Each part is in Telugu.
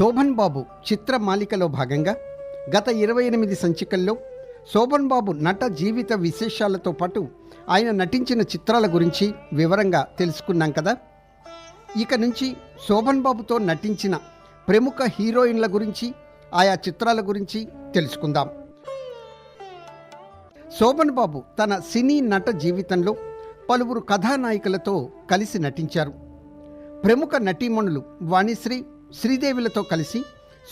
శోభన్ బాబు చిత్ర మాలికలో భాగంగా గత ఇరవై ఎనిమిది సంచికల్లో శోభన్ బాబు నట జీవిత విశేషాలతో పాటు ఆయన నటించిన చిత్రాల గురించి వివరంగా తెలుసుకున్నాం కదా. ఇక నుంచి శోభన్ బాబుతో నటించిన ప్రముఖ హీరోయిన్ల గురించి ఆయా చిత్రాల గురించి తెలుసుకుందాం. శోభన్ బాబు తన సినీ నట జీవితంలో పలువురు కథానాయికలతో కలిసి నటించారు. ప్రముఖ నటీమణులు వాణిశ్రీ శ్రీదేవిలతో కలిసి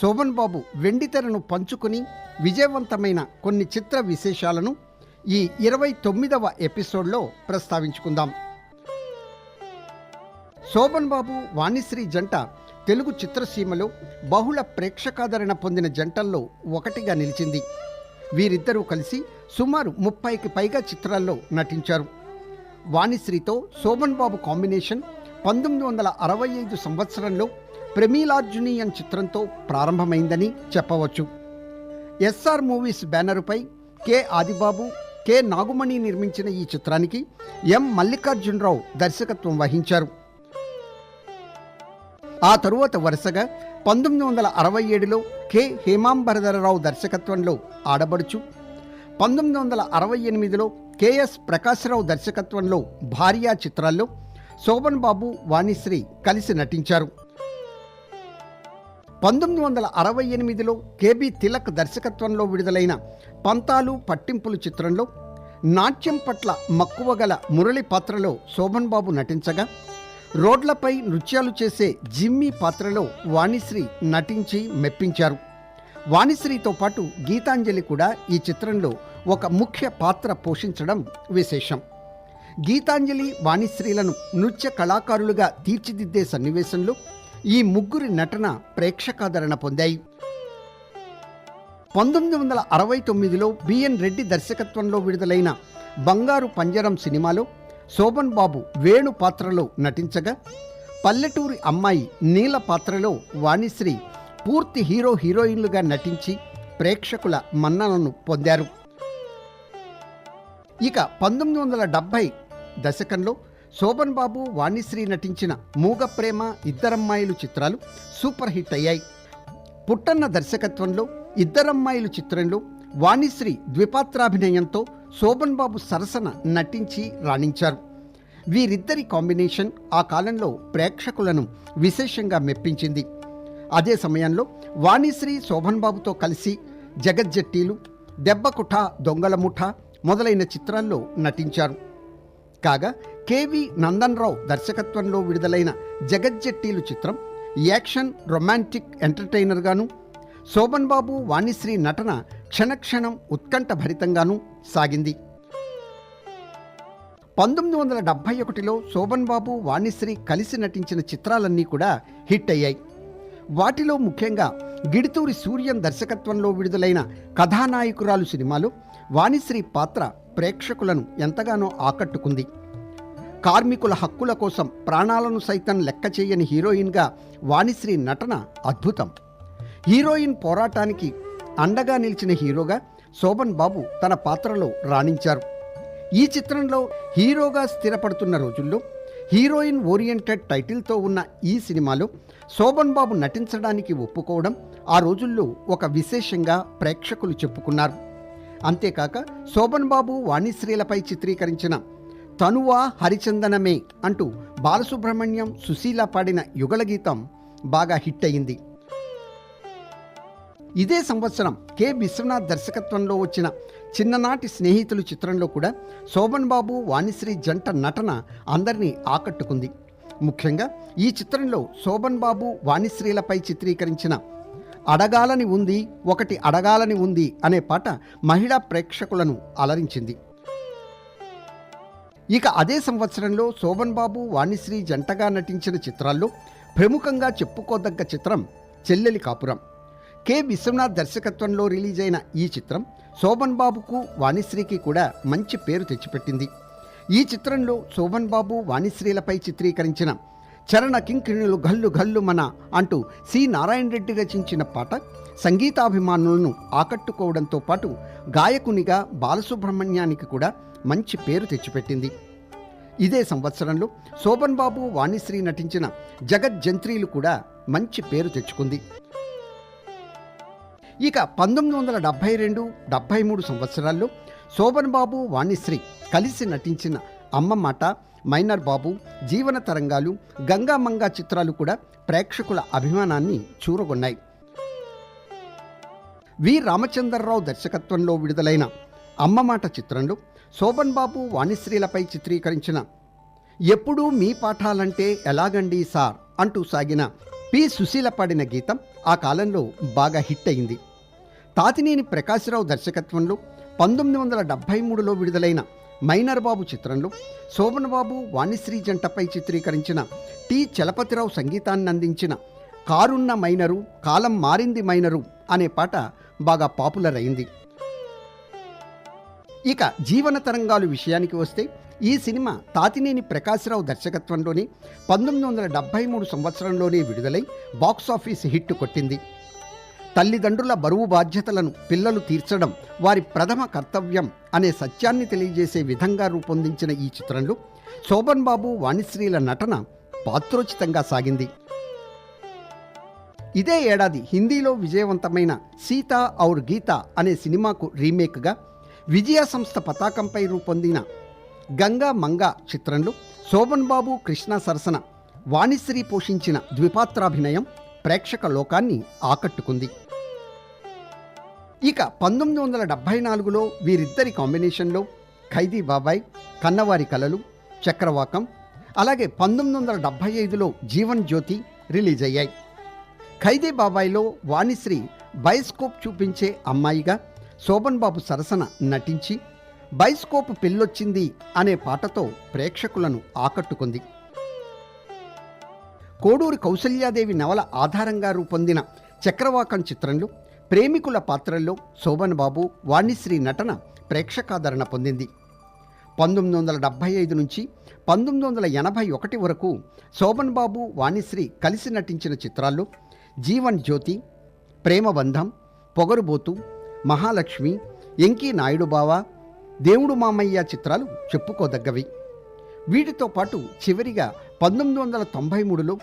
శోభన్ బాబు వెండితెరను పంచుకుని విజయవంతమైన కొన్ని చిత్ర విశేషాలను ఈ ఇరవై తొమ్మిదవ ఎపిసోడ్లో ప్రస్తావించుకుందాం. శోభన్ బాబు వాణిశ్రీ జంట తెలుగు చిత్రసీమలో బహుళ ప్రేక్షకాదరణ పొందిన జంటల్లో ఒకటిగా నిలిచింది. వీరిద్దరూ కలిసి సుమారు ముప్పైకి పైగా చిత్రాల్లో నటించారు. వాణిశ్రీతో శోభన్ బాబు కాంబినేషన్ పంతొమ్మిది వందల అరవై ఐదు సంవత్సరంలో ప్రమీలార్జునీయన్ చిత్రంతో ప్రారంభమైందని చెప్పవచ్చు. ఎస్ఆర్ మూవీస్ బ్యానరుపై కె ఆదిబాబు కె నాగుమణి నిర్మించిన ఈ చిత్రానికి ఎం మల్లికార్జునరావు దర్శకత్వం వహించారు. ఆ తరువాత వరుసగా పంతొమ్మిది వందల అరవై ఏడులో కె హేమాంబరధరరావు దర్శకత్వంలో ఆడబడుచు పంతొమ్మిది వందల అరవై ఎనిమిదిలో కెఎస్ ప్రకాశ్రావు దర్శకత్వంలో భార్యా చిత్రాల్లో శోభన్ బాబు వాణిశ్రీ కలిసి నటించారు. పంతొమ్మిది వందల అరవై ఎనిమిదిలో కేబి తిలక్ దర్శకత్వంలో విడుదలైన పంతాలు పట్టింపులు చిత్రంలో నాట్యం పట్ల మక్కువ గల మురళి పాత్రలో శోభన్ బాబు నటించగా రోడ్లపై నృత్యాలు చేసే జిమ్మీ పాత్రలో వాణిశ్రీ నటించి మెప్పించారు. వాణిశ్రీతో పాటు గీతాంజలి కూడా ఈ చిత్రంలో ఒక ముఖ్య పాత్ర పోషించడం విశేషం. గీతాంజలి వాణిశ్రీలను నృత్య కళాకారులుగా తీర్చిదిద్దే సన్నివేశంలో ఈ ముగ్గురి నటన ప్రేక్షకాదరణ పొందాయి. పంతొమ్మిది వందల అరవై తొమ్మిదిలో బిఎన్ రెడ్డి దర్శకత్వంలో విడుదలైన బంగారు పంజరం సినిమాలో శోభన్ బాబు వేణు పాత్రలో నటించగా పల్లెటూరి అమ్మాయి నీల పాత్రలో వాణిశ్రీ పూర్తి హీరో హీరోయిన్లుగా నటించి ప్రేక్షకుల మన్ననను పొందారు. ఇక పంతొమ్మిది వందల డెబ్భై దశకంలో శోభన్ బాబు వాణిశ్రీ నటించిన మూగ ప్రేమ ఇద్దరమ్మాయిలు చిత్రాలు సూపర్ హిట్ అయ్యాయి. పుట్టన్న దర్శకత్వంలో ఇద్దరమ్మాయిలు చిత్రంలో వాణిశ్రీ ద్విపాత్రాభినయంతో శోభన్ బాబు సరసన నటించి రాణించారు. వీరిద్దరి కాంబినేషన్ ఆ కాలంలో ప్రేక్షకులను విశేషంగా మెప్పించింది. అదే సమయంలో వాణిశ్రీ శోభన్ బాబుతో కలిసి జగజ్జట్టీలు దెబ్బకుఠ దొంగల ముఠ మొదలైన చిత్రాల్లో నటించారు. కాగా కేవి నందన్రావు దర్శకత్వంలో విడుదలైన జగజ్జట్టీలు చిత్రం యాక్షన్ రొమాంటిక్ ఎంటర్టైనర్గాను శోభన్ బాబు వాణిశ్రీ నటన క్షణక్షణం ఉత్కంఠభరితంగాను సాగింది. పంతొమ్మిది వందల డెబ్భై ఒకటిలో శోభన్ బాబు వాణిశ్రీ కలిసి నటించిన చిత్రాలన్నీ కూడా హిట్ అయ్యాయి. వాటిలో ముఖ్యంగా గిడితూరి సూర్యం దర్శకత్వంలో విడుదలైన కథానాయకురాలు సినిమాలో వాణిశ్రీ పాత్ర ప్రేక్షకులను ఎంతగానో ఆకట్టుకుంది. కార్మికుల హక్కుల కోసం ప్రాణాలను సైతం లెక్క చేయని హీరోయిన్గా వాణిశ్రీ నటన అద్భుతం. హీరోయిన్ పోరాటానికి అండగా నిలిచిన హీరోగా శోభన్ బాబు తన పాత్రలో రాణించారు. ఈ చిత్రంలో హీరోగా స్థిరపడుతున్న రోజుల్లో హీరోయిన్ ఓరియంటెడ్ టైటిల్తో ఉన్న ఈ సినిమాలో శోభన్ బాబు నటించడానికి ఒప్పుకోవడం ఆ రోజుల్లో ఒక విశేషంగా ప్రేక్షకులు చెప్పుకున్నారు. అంతేకాక శోభన్ బాబు వాణిశ్రీలపై చిత్రీకరించిన తనువా హరిచందనమే అంటూ బాలసుబ్రహ్మణ్యం సుశీల పాడిన యుగల గీతం బాగా హిట్ అయింది. ఇదే సంవత్సరం కె. విశ్వనాథ్ దర్శకత్వంలో వచ్చిన చిన్ననాటి స్నేహితులు చిత్రంలో కూడా శోభన్ బాబు వాణిశ్రీ జంట నటన అందరినీ ఆకట్టుకుంది. ముఖ్యంగా ఈ చిత్రంలో శోభన్ బాబు వాణిశ్రీలపై చిత్రీకరించిన అడగాలని ఉంది ఒకటి అడగాలని ఉంది అనే పాట మహిళా ప్రేక్షకులను అలరించింది. ఇక అదే సంవత్సరంలో శోభన్ బాబు వాణిశ్రీ జంటగా నటించిన చిత్రాల్లో ప్రముఖంగా చెప్పుకోదగ్గ చిత్రం చెల్లెలి కాపురం. కె. విశ్వనాథ్ దర్శకత్వంలో రిలీజ్ అయిన ఈ చిత్రం శోభన్ బాబుకు వాణిశ్రీకి కూడా మంచి పేరు తెచ్చిపెట్టింది. ఈ చిత్రంలో శోభన్ బాబు వాణిశ్రీలపై చిత్రీకరించిన చరణ కింకిణులు గల్లు గల్లు మన అంటూ సి. నారాయణ రెడ్డి రచించిన పాట సంగీతాభిమానులను ఆకట్టుకోవడంతో పాటు గాయకునిగా బాలసుబ్రహ్మణ్యానికి కూడా మంచి పేరు తెచ్చిపెట్టింది. ఇదే సంవత్సరంలో శోభన్ బాబు వాణిశ్రీ నటించిన జగజ్జంత్రీలు కూడా మంచి పేరు తెచ్చుకుంది. ఇక పంతొమ్మిది వందల డెబ్భై రెండు డెబ్భై మూడు సంవత్సరాల్లో శోభన్ బాబు వాణిశ్రీ కలిసి నటించిన అమ్మ మాట మైనర్ బాబు జీవన తరంగాలు గంగామంగ చిత్రాలు కూడా ప్రేక్షకుల అభిమానాన్ని చూరగొన్నాయి. వి. రామచంద్రరావు దర్శకత్వంలో విడుదలైన అమ్మమాట చిత్రంలో శోభన్ బాబు వాణిశ్రీలపై చిత్రీకరించిన ఎప్పుడూ మీ పాఠాలంటే ఎలాగండి సార్ అంటూ సాగిన పి. సుశీల పాడిన గీతం ఆ కాలంలో బాగా హిట్ అయింది. తాతినేని ప్రకాశరావు దర్శకత్వంలో పంతొమ్మిది వందల డెబ్భై మూడులో విడుదలైన మైనర్ బాబు చిత్రంలో శోభన్ బాబు వాణిశ్రీ జంటపై చిత్రీకరించిన టి. చలపతిరావు సంగీతాన్ని అందించిన కారున్న మైనరు కాలం మారింది మైనరు అనే పాట బాగా పాపులర్ అయింది. ఇక జీవన తరంగాలు విషయానికి వస్తే ఈ సినిమా తాతినేని ప్రకాశ్రావు దర్శకత్వంలోని పంతొమ్మిది వందల డెబ్భై మూడు సంవత్సరంలోనే విడుదలై బాక్సాఫీస్ హిట్ కొట్టింది. తల్లిదండ్రుల బరువు బాధ్యతలను పిల్లలు తీర్చడం వారి ప్రథమ కర్తవ్యం అనే సత్యాన్ని తెలియజేసే విధంగా రూపొందించిన ఈ చిత్రంలో శోభన్ బాబు వాణిశ్రీల నటన పాత్రోచితంగా సాగింది. ఇదే ఏడాది హిందీలో విజయవంతమైన సీత ఔర్ గీత అనే సినిమాకు రీమేక్గా విజయ సంస్థ పతాకంపై రూపొందిన గంగా మంగ చిత్రంలో శోభన్ బాబు కృష్ణ సరసన వాణిశ్రీ పోషించిన ద్విపాత్రాభినయం ప్రేక్షక లోకాన్ని ఆకట్టుకుంది. ఇక పంతొమ్మిది వందల డెబ్భై నాలుగులో వీరిద్దరి కాంబినేషన్లో ఖైదీ బాబాయ్ కన్నవారి కలలు చక్రవాకం అలాగే పంతొమ్మిది వందల డెబ్భై ఐదులో జీవన్ జ్యోతి రిలీజ్ అయ్యాయి ఖైదీ బాబాయ్లో వాణిశ్రీ బైస్కోప్ చూపించే అమ్మాయిగా శోభన్ బాబు సరసన నటించి బైస్కోప్ పెళ్ళొచ్చింది అనే పాటతో ప్రేక్షకులను ఆకట్టుకుంది. కోడూరి కౌసల్యాదేవి నవల ఆధారంగా రూపొందిన చక్రవాకం చిత్రంలో ప్రేమికుల పాత్రల్లో శోభన్ బాబు వాణిశ్రీ నటన ప్రేక్షకాదరణ పొందింది. పంతొమ్మిది వందల డెబ్భై ఐదు నుంచి పంతొమ్మిది వందల ఎనభై ఒకటి వరకు శోభన్ బాబు వాణిశ్రీ కలిసి నటించిన చిత్రాల్లో జీవన్ జ్యోతి ప్రేమబంధం పొగరుబోతు మహాలక్ష్మి ఎంకీ నాయుడు బావ దేవుడు మామయ్య చిత్రాలు చెప్పుకోదగ్గవి. వీటితో పాటు చివరిగా పంతొమ్మిది వందల తొంభై మూడులో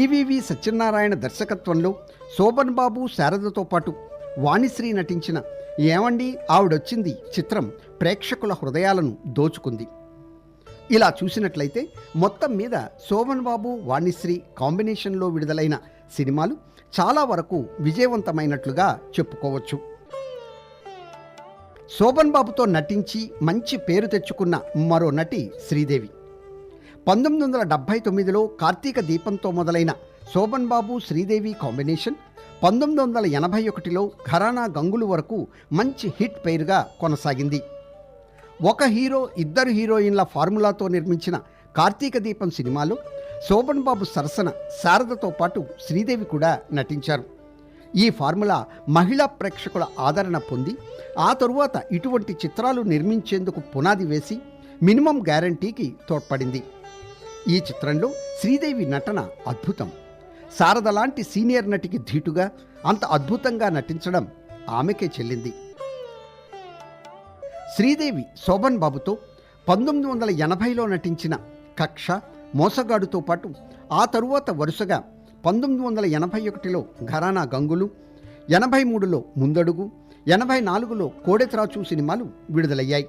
ఈవీవి సత్యనారాయణ దర్శకత్వంలో శోభన్ బాబు శారదతో పాటు వాణిశ్రీ నటించిన ఏమండి ఆవిడొచ్చింది చిత్రం ప్రేక్షకుల హృదయాలను దోచుకుంది. ఇలా చూసినట్లయితే మొత్తం మీద శోభన్ బాబు వాణిశ్రీ కాంబినేషన్లో విడుదలైన సినిమాలు చాలా వరకు విజయవంతమైనట్లుగా చెప్పుకోవచ్చు. శోభన్ బాబుతో నటించి మంచి పేరు తెచ్చుకున్న మరో నటి శ్రీదేవి. పంతొమ్మిది వందల డెబ్భై తొమ్మిదిలో కార్తీక దీపంతో మొదలైన శోభన్ బాబు శ్రీదేవి కాంబినేషన్ పంతొమ్మిది వందల ఎనభై ఒకటిలో ఘరానా గంగులు వరకు మంచి హిట్ పేరుగా కొనసాగింది. ఒక హీరో ఇద్దరు హీరోయిన్ల ఫార్ములాతో నిర్మించిన కార్తీక దీపం సినిమాలో శోభన్ బాబు సరసన శారదతో పాటు శ్రీదేవి కూడా నటించారు. ఈ ఫార్ములా మహిళా ప్రేక్షకుల ఆదరణ పొంది ఆ తరువాత ఇటువంటి చిత్రాలు నిర్మించేందుకు పునాది వేసి మినిమం గ్యారంటీకి తోడ్పడింది. ఈ చిత్రంలో శ్రీదేవి నటన అద్భుతం. శారద లాంటి సీనియర్ నటికి ధీటుగా అంత అద్భుతంగా నటించడం ఆమెకే చెల్లింది. శ్రీదేవి శోభన్ బాబుతో పంతొమ్మిది వందల ఎనభైలో నటించిన కక్ష మోసగాడుతో పాటు ఆ తరువాత వరుసగా పంతొమ్మిది వందల ఎనభై ఒకటిలో ఘరానా గంగులు ఎనభై మూడులో ముందడుగు ఎనభై నాలుగులో కోడెత్రాచు సినిమాలు విడుదలయ్యాయి.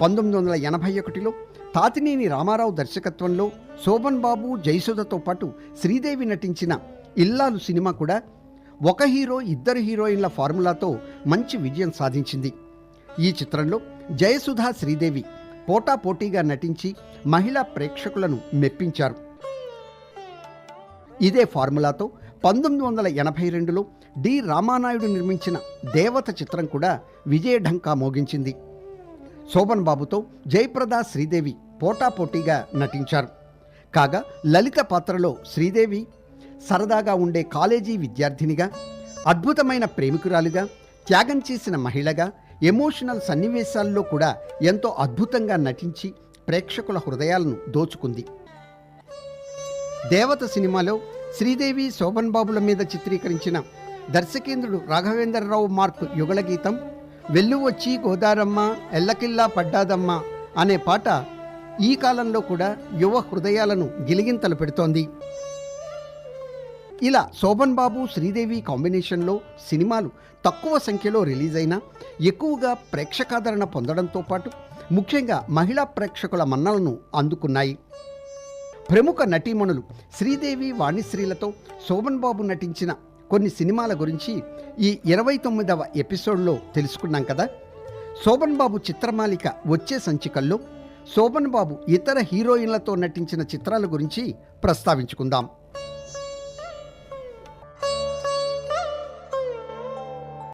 పంతొమ్మిది వందల ఎనభై ఒకటిలో తాతినేని రామారావు దర్శకత్వంలో శోభన్ బాబు జయసుధతో పాటు శ్రీదేవి నటించిన ఇల్లాలు సినిమా కూడా ఒక హీరో ఇద్దరు హీరోయిన్ల ఫార్ములాతో మంచి విజయం సాధించింది. ఈ చిత్రంలో జయసుధ శ్రీదేవి పోటాపోటీగా నటించి మహిళా ప్రేక్షకులను మెప్పించారు. ఇదే ఫార్ములాతో పంతొమ్మిది వందల ఎనభై రెండులో డి రామానాయుడు నిర్మించిన దేవత చిత్రం కూడా విజయఢంకా మోగించింది. శోభన్ బాబుతో జయప్రద శ్రీదేవి పోటాపోటీగా నటించారు. కాగా లలిత పాత్రలో శ్రీదేవి సరదాగా ఉండే కాలేజీ విద్యార్థినిగా అద్భుతమైన ప్రేమికురాలిగా త్యాగం చేసిన మహిళగా ఎమోషనల్ సన్నివేశాల్లో కూడా ఎంతో అద్భుతంగా నటించి ప్రేక్షకుల హృదయాలను దోచుకుంది. దేవత సినిమాలో శ్రీదేవి శోభన్ బాబుల మీద చిత్రీకరించిన దర్శకేంద్రుడు రాఘవేంద్రరావు మార్క్ యుగళ గీతం వెల్లువచ్చి గోదారమ్మ ఎల్లకిల్లా పడ్డాదమ్మ అనే పాట ఈ కాలంలో కూడా యువ హృదయాలను గిలిగింతలు పెడుతోంది. ఇలా శోభన్ బాబు శ్రీదేవి కాంబినేషన్లో సినిమాలు తక్కువ సంఖ్యలో రిలీజ్ అయినా ఎక్కువగా ప్రేక్షకాదరణ పొందడంతో పాటు ముఖ్యంగా మహిళా ప్రేక్షకుల మన్నలను అందుకున్నాయి. ప్రముఖ నటీమణులు శ్రీదేవి వాణిశ్రీలతో శోభన్ బాబు నటించిన కొన్ని సినిమాల గురించి ఈ ఇరవై తొమ్మిదవ ఎపిసోడ్లో తెలుసుకున్నాం కదా. శోభన్ బాబు చిత్రమాలిక వచ్చే సంచికల్లో శోభన్ బాబు ఇతర హీరోయిన్లతో నటించిన చిత్రాల గురించి ప్రస్తావించుకుందాం.